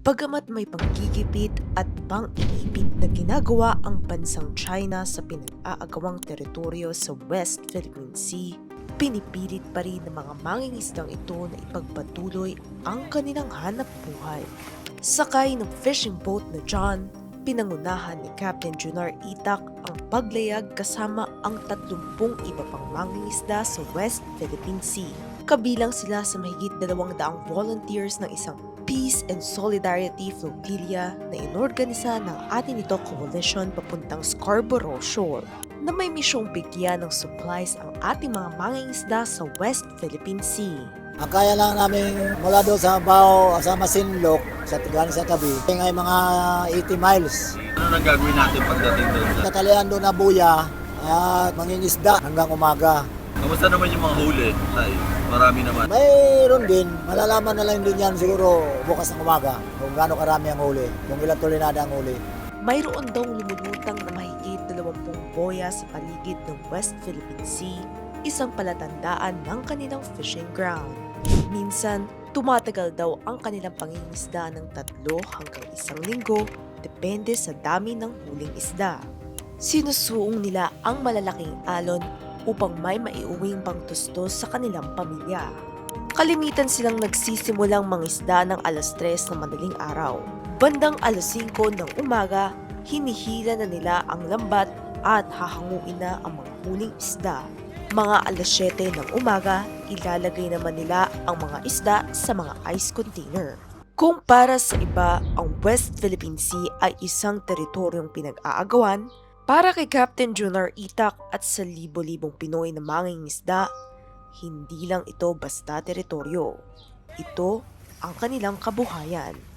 Bagamat may panggigipit at pang-iipit na ginagawa ang bansang China sa pinag-aagawang teritoryo sa West Philippine Sea, pinipilit pa rin ng mga mangingisdang ito na ipagpatuloy ang kanilang hanap buhay. Sakay ng fishing boat na John, pinangunahan ni Captain Junar Itak ang paglayag kasama ang 30 iba pang mangingisda sa West Philippine Sea. Kabilang sila sa mahigit 200 volunteers ng isang Peace and Solidarity Flotilla na inorganisa ng atin ito coalition papuntang Scarborough Shoal na may misyong bigyan ng supplies ang ating mga mangingisda sa West Philippine Sea. Ang kaya lang namin mula doon sa Bao, sa Masinlok, sa Tigalan sa tabi, ay mga 80 miles. Ano nang gagawin natin pagdating doon? Katalian doon na buya at mangingisda hanggang umaga. Kamusta naman yung mga huli? Tay, marami naman. Mayroon din, malalaman na lang din yan siguro bukas ng umaga kung gaano karami ang huli, kung ilang tulinada ang huli. Mayroon daw lumulutang na mahigit 20 boya sa paligid ng West Philippine Sea, isang palatandaan ng kanilang fishing ground. Minsan, tumatagal daw ang kanilang pangingisda ng tatlo hanggang isang linggo, depende sa dami ng huling isda. Sinusuong nila ang malalaking alon upang may maiuwing pangtustos sa kanilang pamilya. Kalimitan silang nagsisimulang mangisda ng alas 3 ng madaling araw. Bandang alas 5 ng umaga, hinihila na nila ang lambat at hahanguin na ang mga huling isda. Mga alas 7 ng umaga, ilalagay naman nila ang mga isda sa mga ice container. Kung para sa iba, ang West Philippine Sea ay isang teritoryong pinag-aagawan, para kay Captain Junar Itak at sa libo-libong Pinoy na mangingisda, hindi lang ito basta teritoryo. Ito ang kanilang kabuhayan.